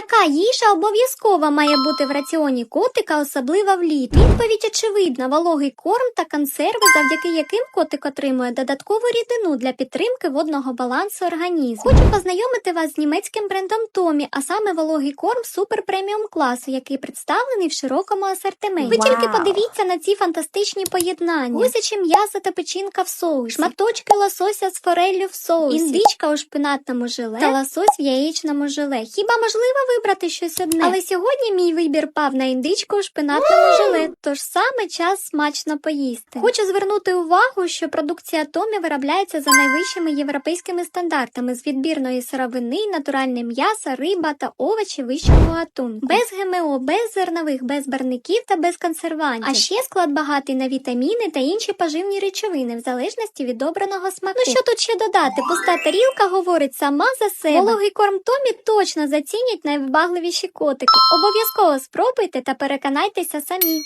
Яка їжа обов'язково має бути в раціоні котика, особливо влітку? Відповідь очевидна: вологий корм та консерви, завдяки яким котик отримує додаткову рідину для підтримки водного балансу організму. Хочу познайомити вас з німецьким брендом Томі, а саме вологий корм супер преміум класу, який представлений в широкому асортименті. Ви Вау! тільки подивіться на ці фантастичні поєднання: гусяче м'ясо та печінка в соусі, шматочки лосося з фореллю в соусі, індичка у шпинатному желе та лосось в яєчному желе. Хіба можливо вибрати щось одне? Але сьогодні мій вибір пав на індичку у шпинатному желе, тож саме час смачно поїсти. Хочу звернути увагу, що продукція Томі виробляється за найвищими європейськими стандартами з відбірної сировини, натуральне м'ясо, риба та овочі вищого гатунку. Без ГМО, без зернових, без барників та без консервантів. А ще склад багатий на вітаміни та інші поживні речовини, в залежності від обраного смаку. Ну що тут ще додати? Пуста тарілка говорить сама за себе. Вологий корм Томі точно зацінять найвибагливіші котики. Обов'язково спробуйте та переконайтеся самі.